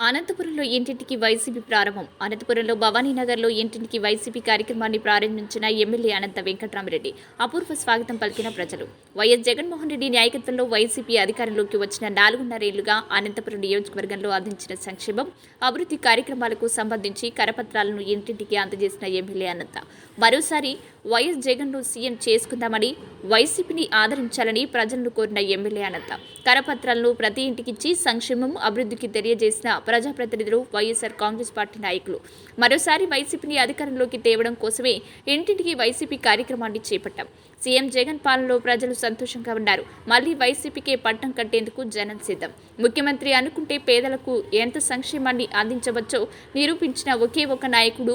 అనంతపురంలో ఇంటింటికి వైసీపీ ప్రారంభం. అనంతపురంలో భవానీనగర్లో ఇంటింటికి వైసీపీ కార్యక్రమాన్ని ప్రారంభించిన ఎమ్మెల్యే అనంత వెంకటరామరెడ్డి. అపూర్వ స్వాగతం పలికిన ప్రజలు. వైఎస్ జగన్మోహన్ రెడ్డి నాయకత్వంలో వైసీపీ అధికారంలోకి వచ్చిన నాలుగున్నరేళ్ళుగా అనంతపురం నియోజకవర్గంలో అందించిన సంక్షేమం అభివృద్ధి కార్యక్రమాలకు సంబంధించి కరపత్రాలను ఇంటింటికి అందజేసిన ఎమ్మెల్యే అనంత. మరోసారి వైఎస్ జగన్ను సీఎం చేసుకుందామని వైసీపీని ఆదరించాలని ప్రజలను కోరిన ఎమ్మెల్యే అనంత. కరపత్రాలను ప్రతి ఇంటికిచ్చి సంక్షేమం అభివృద్ధికి తెలియజేసిన ప్రజాప్రతినిధులు వైఎస్ఆర్ కాంగ్రెస్ పార్టీ నాయకులు. మరోసారి వైసీపీని అధికారంలోకి తేవడం కోసమే ఇంటింటికి వైసీపీ కార్యక్రమాన్ని చేపట్టాం. సీఎం జగన్ పాలనలో ప్రజలు సంతోషంగా ఉన్నారు. మళ్ళీ వైసీపీకే పట్టం కట్టేందుకు జనం సిద్ధం. ముఖ్యమంత్రి అనుకుంటే పేదలకు ఎంత సంక్షేమాన్ని అందించవచ్చో నిరూపించిన ఒకే ఒక నాయకుడు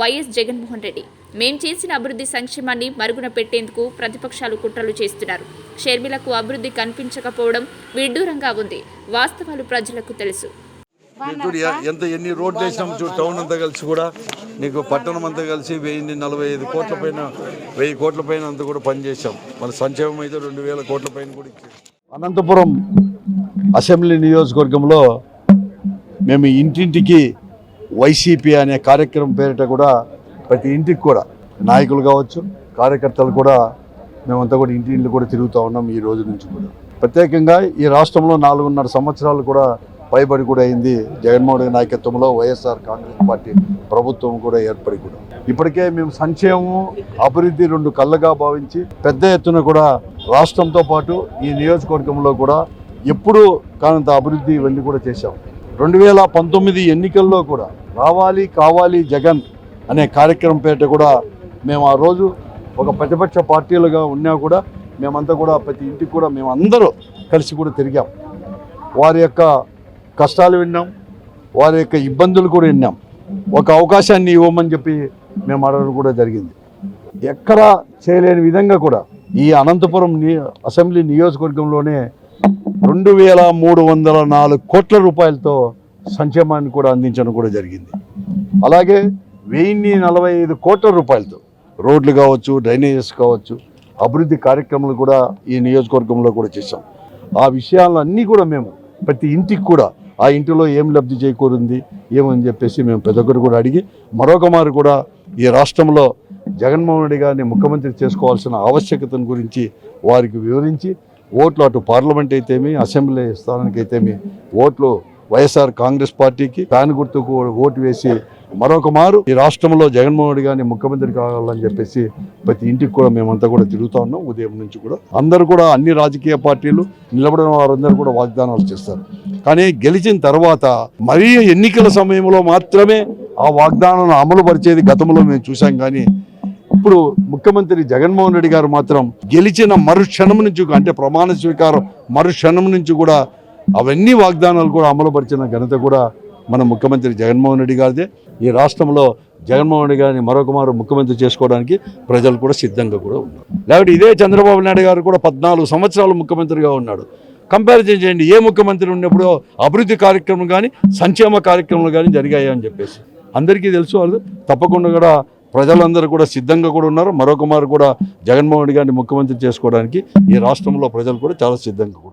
వైఎస్ జగన్మోహన్ రెడ్డి. మేం చేసిన అభివృద్ధి సంక్షేమాన్ని మరుగున పెట్టేందుకు ప్రతిపక్షాలు కుట్రలు చేస్తున్నారు. షర్మిలకు అభివృద్ధి కనిపించకపోవడం విడ్డూరంగా ఉంది. వాస్తవాలు ప్రజలకు తెలుసు. చూడు ఎంత ఎన్ని రోడ్లు వేసినాం చూడు టౌన్ అంతా కలిసి కూడా నీకు పట్టణం అంతా కలిసి వెయ్యి నలభై ఐదు కోట్ల పైన వెయ్యి కోట్ల పైన అంతా కూడా పనిచేసాం మన సంక్షేమం అయితే రెండు వేల కోట్ల పైన కూడా ఇచ్చాం. అనంతపురం అసెంబ్లీ నియోజకవర్గంలో మేము ఇంటింటికి వైసీపీ అనే కార్యక్రమం పేరిట కూడా ప్రతి ఇంటికి కూడా నాయకులు కావచ్చు కార్యకర్తలు కూడా మేమంతా కూడా ఇంటింటి కూడా తిరుగుతూ ఉన్నాం ఈ రోజు నుంచి కూడా. ప్రత్యేకంగా ఈ రాష్ట్రంలో నాలుగున్నర సంవత్సరాలు కూడా పైబడి కూడా అయింది. జగన్మోహన్ రెడ్డి నాయకత్వంలో వైఎస్ఆర్ కాంగ్రెస్ పార్టీ ప్రభుత్వం కూడా ఏర్పడి కూడా. ఇప్పటికే మేము సంక్షేమము అభివృద్ధి రెండు కళ్ళగా భావించి పెద్ద ఎత్తున కూడా రాష్ట్రంతో పాటు ఈ నియోజకవర్గంలో కూడా ఎప్పుడూ కానంత అభివృద్ధి ఇవన్నీ కూడా చేశాం. రెండు వేల పంతొమ్మిది ఎన్నికల్లో కూడా రావాలి కావాలి జగన్ అనే కార్యక్రమం పేట కూడా మేము ఆ రోజు ఒక ప్రతిపక్ష పార్టీలుగా ఉన్నా కూడా మేమంతా కూడా ప్రతి ఇంటికి కూడా మేము అందరూ కలిసి కూడా తిరిగాం. వారి యొక్క కష్టాలు విన్నాం వారి యొక్క ఇబ్బందులు కూడా విన్నాం. ఒక అవకాశాన్ని ఇవ్వమని చెప్పి మేము అడగడం కూడా జరిగింది. ఎక్కడా చేయలేని విధంగా కూడా ఈ అనంతపురం ని అసెంబ్లీ నియోజకవర్గంలోనే రెండు వేల మూడు వందల నాలుగు కోట్ల రూపాయలతో సంక్షేమాన్ని కూడా అందించడం కూడా జరిగింది. అలాగే వెయ్యి నలభై ఐదు కోట్ల రూపాయలతో రోడ్లు కావచ్చు డ్రైనేజెస్ కావచ్చు అభివృద్ధి కార్యక్రమాలు కూడా ఈ నియోజకవర్గంలో కూడా చేశాం. ఆ విషయాలన్నీ కూడా మేము ప్రతి ఇంటికి కూడా ఆ ఇంటిలో ఏం లబ్ధి చేకూరింది ఏమని చెప్పేసి మేము ప్రతి ఒక్కరు కూడా అడిగి మరొక మారు కూడా ఈ రాష్ట్రంలో జగన్మోహన్ రెడ్డి గారిని ముఖ్యమంత్రి చేసుకోవాల్సిన ఆవశ్యకతను గురించి వారికి వివరించి ఓట్లు అటు పార్లమెంట్ అయితేమి అసెంబ్లీ స్థానానికి అయితేమి ఓట్లు వైఎస్ఆర్ కాంగ్రెస్ పార్టీకి ఫ్యాన్ గుర్తుకు ఓటు వేసి మరొక మారు ఈ రాష్ట్రంలో జగన్మోహన్ రెడ్డి గారిని ముఖ్యమంత్రి కావాలని చెప్పేసి ప్రతి ఇంటికి కూడా మేమంతా కూడా తిరుగుతా ఉన్నాం. ఉదయం నుంచి కూడా అందరూ కూడా అన్ని రాజకీయ పార్టీలు నిలబడిన వారందరూ కూడా వాగ్దానాలు చేస్తారు. కానీ గెలిచిన తర్వాత మరీ ఎన్నికల సమయంలో మాత్రమే ఆ వాగ్దానాలను అమలు పరిచేది గతంలో మేము చూసాం కానీ ఇప్పుడు ముఖ్యమంత్రి జగన్మోహన్ రెడ్డి గారు మాత్రం గెలిచిన మరుక్షణం నుంచి అంటే ప్రమాణ స్వీకారం మరుక్షణం నుంచి కూడా అవన్నీ వాగ్దానాలు కూడా అమలుపరిచిన ఘనత కూడా మన ముఖ్యమంత్రి జగన్మోహన్ రెడ్డి గారిదే. ఈ రాష్ట్రంలో జగన్మోహన్ రెడ్డి గారిని మరొక మారు ముఖ్యమంత్రి చేసుకోవడానికి ప్రజలు కూడా సిద్ధంగా కూడా ఉన్నారు. లేకపోతే ఇదే చంద్రబాబు నాయుడు గారు కూడా పద్నాలుగు సంవత్సరాలు ముఖ్యమంత్రిగా ఉన్నాడు. కంపారిజన్ చేయండి. ఏ ముఖ్యమంత్రి ఉన్నప్పుడు అభివృద్ధి కార్యక్రమం కానీ సంక్షేమ కార్యక్రమాలు కానీ జరిగాయి అని చెప్పేసి. అందరికీ తెలుసు వాళ్ళు తప్పకుండా కూడా ప్రజలందరూ కూడా సిద్ధంగా కూడా ఉన్నారు. మరొక మారు కూడా జగన్మోహన్ గారిని ముఖ్యమంత్రి చేసుకోవడానికి ఈ రాష్ట్రంలో ప్రజలు కూడా చాలా సిద్ధంగా కూడా ఉన్నారు.